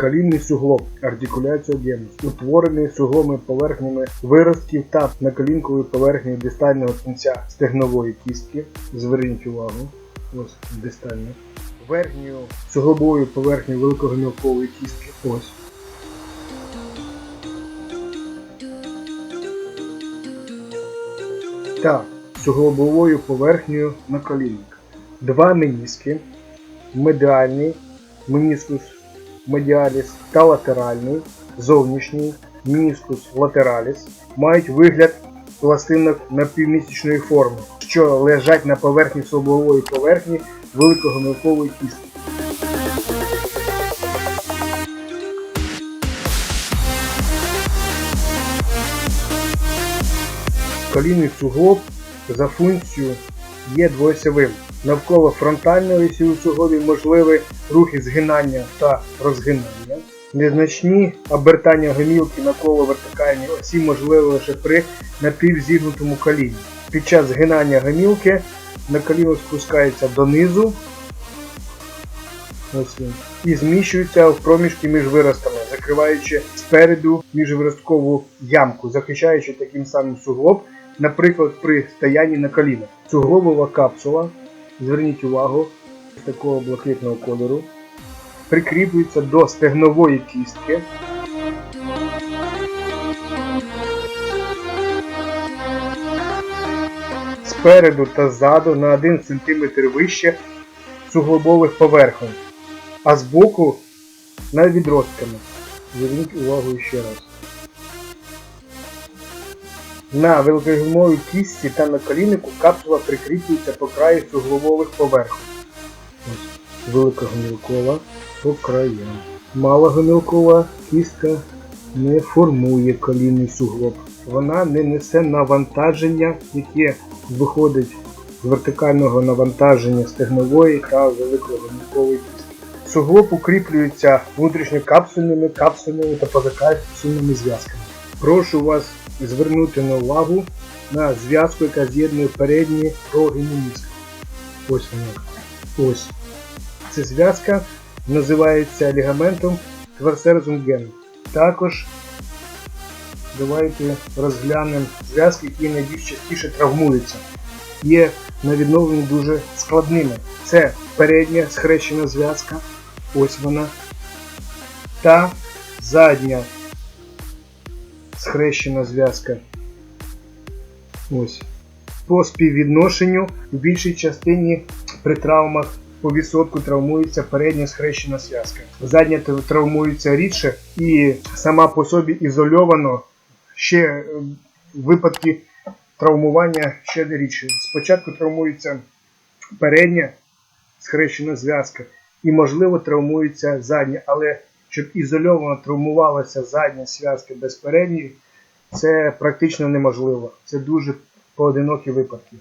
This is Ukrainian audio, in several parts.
Калінний суглоб, артикуляція генус, утворений сугловими поверхнями виростків та наколінковою поверхнею дистального кінця стегнової кістки. Зверніть увагу, ось дистальна. Верхньою суглобовою поверхнею великогомілкової кістки. Ось. та суглобовою поверхнею наколінника. Два меніски, медіальний, меніскус медіаліс та латеральний, зовнішній, меніскус латераліс, мають вигляд пластинок напівмісячної форми, що лежать на поверхні суглобової поверхні великогомілкової кістки. Колінний суглоб за функцією є двоосьовим. Навколо фронтальної осі можливі рухи згинання та розгинання. Незначні обертання гомілки навколо вертикальної осі можливі лише при напівзігнутому коліні. Під час згинання гомілки на коліно спускається донизу ось і зміщується в проміжки між виростами, закриваючи спереду міжвиросткову ямку, захищаючи таким самим суглоб, наприклад, при стоянні на колінах. Суглобова капсула, зверніть увагу, такого блакитного кольору, прикріплюється до стегнової кістки. Спереду та ззаду на 1 см вище суглобових поверхонь, а збоку над відростками. Зверніть увагу ще раз. На великогімовій кістці та на коліннику капсула прикріплюється по краю суглобових поверхонь. Ось великогомілкова по краям. Малогомілкова кістка не формує колінний суглоб. Вона не несе навантаження, яке виходить з вертикального навантаження стегнової та великогомілкової кістки. Суглоб укріплюється внутрішньокапсульними, капсульними та позакапсульними зв'язками. Прошу вас звернути на увагу на зв'язку, яка з'єднує передні роги меніска. Ось вона. Ось. Ця зв'язка називається лігаментом кварсерзунгену. Також давайте розглянемо зв'язки, які найбільш частіше травмуються. Є на відновленні дуже складними. Це передня схрещена зв'язка, ось вона, та задня схрещена зв'язка. Ось. По співвідношенню в більшій частині при травмах по відсотку травмується передня схрещена зв'язка. Задня травмується рідше і сама по собі ізольовано ще е, випадки травмування ще рідше. Спочатку травмується передня схрещена зв'язка і, можливо, травмується задня, але щоб ізольовано травмувалася задня зв'язка без передньої, це практично неможливо. Це дуже поодинокі випадки.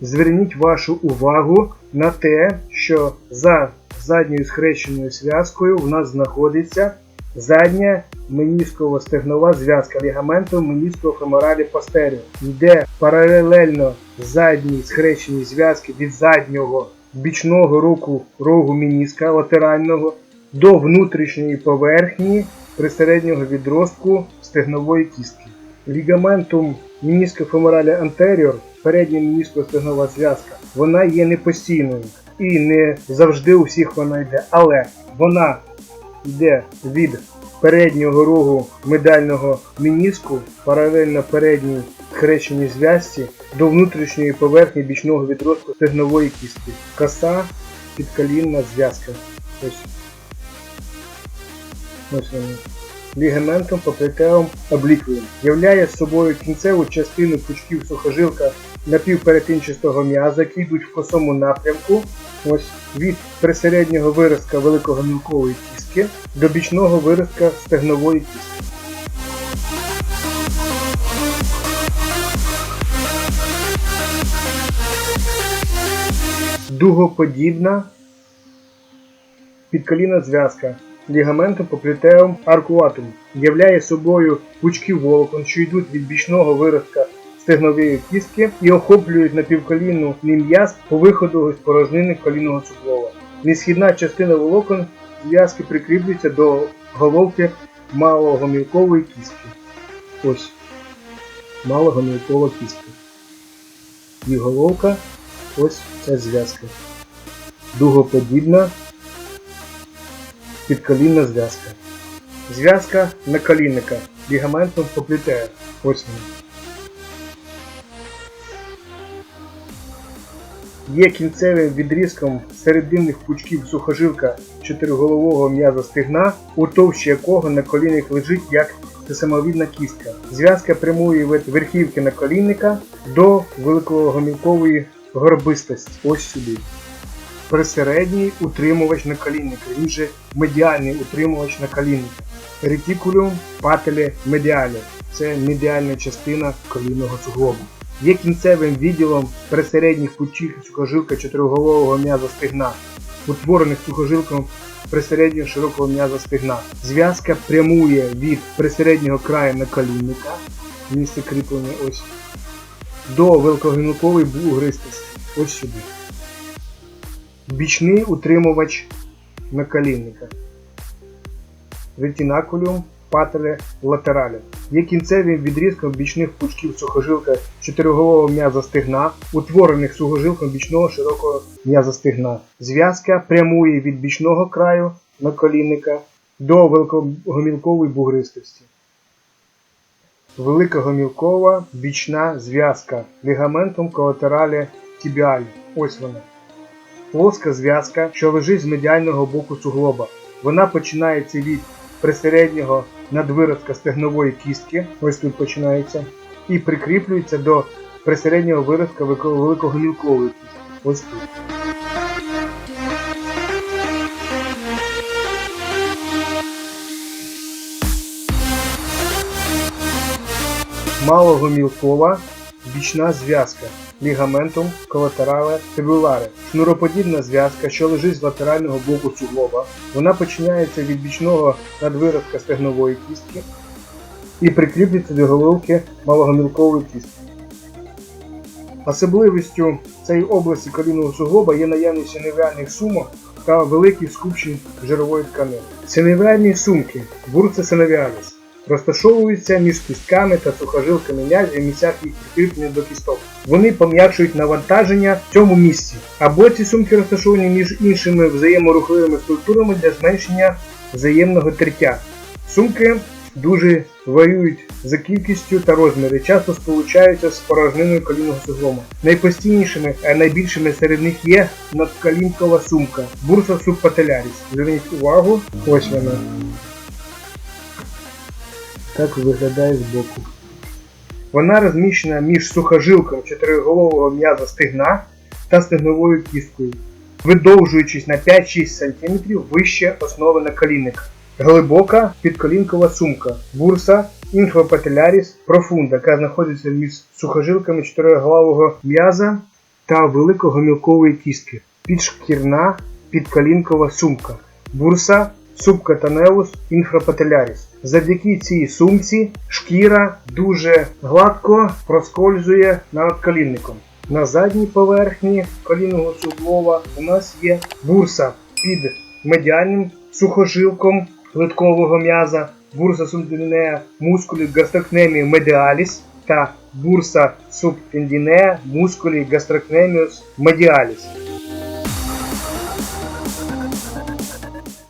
Зверніть вашу увагу на те, що за задньою схрещеною зв'язкою в нас знаходиться задня менісково-стегнова зв'язка лігаментом менісково-феморалі постеріо, йде паралельно задній схрещеній зв'язки від заднього бічного руку рогу меніска латерального до внутрішньої поверхні присереднього відростку стегнової кістки. Лігаментум меніско-феморалі anterior, передня меніско-стегнова зв'язка, вона є непостійною і не завжди у всіх вона йде, але вона йде від переднього рогу медального меніску паралельно передній хрещеній зв'язці до внутрішньої поверхні бічного відростку стегнової кістки. Коса підколінна зв'язка. Ось. Ось. Лігаментом поплетеум обліквієм. Являє собою кінцеву частину пучків сухожилка напівперетинчастого м'яза, які йдуть в косому напрямку. Ось від присереднього виразка великогомілкової кістки до бічного виразка стегнової кістки. Дугоподібна підколінна зв'язка лігаменту поплітеум аркуатум являє собою пучки волокон, що йдуть від бічного виростка стегнової кістки і охоплюють напівколінну м'яз по виходу з порожнини колінного суглова. Несхідна частина волокон зв'язки прикріплюється до головки малогомілкової кістки. Ось. Малогомілкова кістка. І головка, ось ця зв'язка. Дугоподібна підколінна зв'язка. Зв'язка наколінника лігаментом поплітея. Ось. Є кінцевим відрізком серединних пучків сухожилка чотириголового м'яза стегна, у товщі якого на колінах лежить як самовідна кістка. Зв'язка прямує від верхівки наколінника до великогомілкової горбистості. Ось сюди. Присередній утримувач наколінника, він же медіальний утримувач наколінника. Ретикулюм пателе медіалі. Це медіальна частина колінного суглобу. Є кінцевим відділом присередніх пучів сухожилка чотириголового м'яза стегна, утворених сухожилком присереднього широкого м'яза стегна. Зв'язка прямує від присереднього краю наколінника, місце кріплення ось, до великогінкової бугристості. Ось сюди. Бічний утримувач наколінника. Ретинакулюм пателе латералі. Є кінцевим відрізком бічних пучків сухожилка чотириголового м'яза стегна, утворених сухожилком бічного широкого м'яза стегна. Зв'язка прямує від бічного краю наколінника до великогомілкової бугристості. Великогомілкова бічна зв'язка лігаментум колатералі тібіалі. Ось вона. Плоска зв'язка, що лежить з медіального боку суглоба. Вона починається від присереднього надвиростка стегнової кістки, ось тут починається, і прикріплюється до присереднього виростка великогомілкової кістки. Ось тут. Малогомілкова бічна зв'язка лігаментум колатерале тибуларе. Шнуроподібна зв'язка, що лежить з латерального боку суглоба. Вона починається від бічного надвиростка стегнової кістки і прикріплюється до головки малогомілкової кістки. Особливістю цієї області колінного суглоба є наявність синевральних сумок та великих скупчень жирової тканини. Синевральні сумки бурса синовіаліс розташовуються між кістками та сухожилками м'язів в місцях їх прикріплення до кісток. Вони пом'якшують навантаження в цьому місці. Або ці сумки розташовані між іншими взаєморухливими структурами для зменшення взаємного тертя. Сумки дуже варюють за кількістю та розміри, часто сполучаються з порожниною колінного суглоба. Найпостійнішими, а найбільшими серед них є надколінкова сумка бурса субпателяріс. Зверніть увагу, ось вона. Так виглядає збоку. Вона розміщена між сухожилком чотириголового м'яза стегна та стегновою кісткою, видовжуючись на 5-6 см вище основи наколінника. Глибока підколінкова сумка бурса інфопателяріс профунда, яка знаходиться між сухожилками чотириголового м'яза та великогомілкової кістки. Підшкірна підколінкова сумка бурса субкатанеус інфрапателяріс. Завдяки цій сумці шкіра дуже гладко проскользує над колінником. На задній поверхні колінного суглова у нас є бурса під медіальним сухожилком литкового м'яза, бурса субтендінея мускулі гастрокнемії медіаліс та бурса субтендінея мускулі гастрокнеміус медіаліс.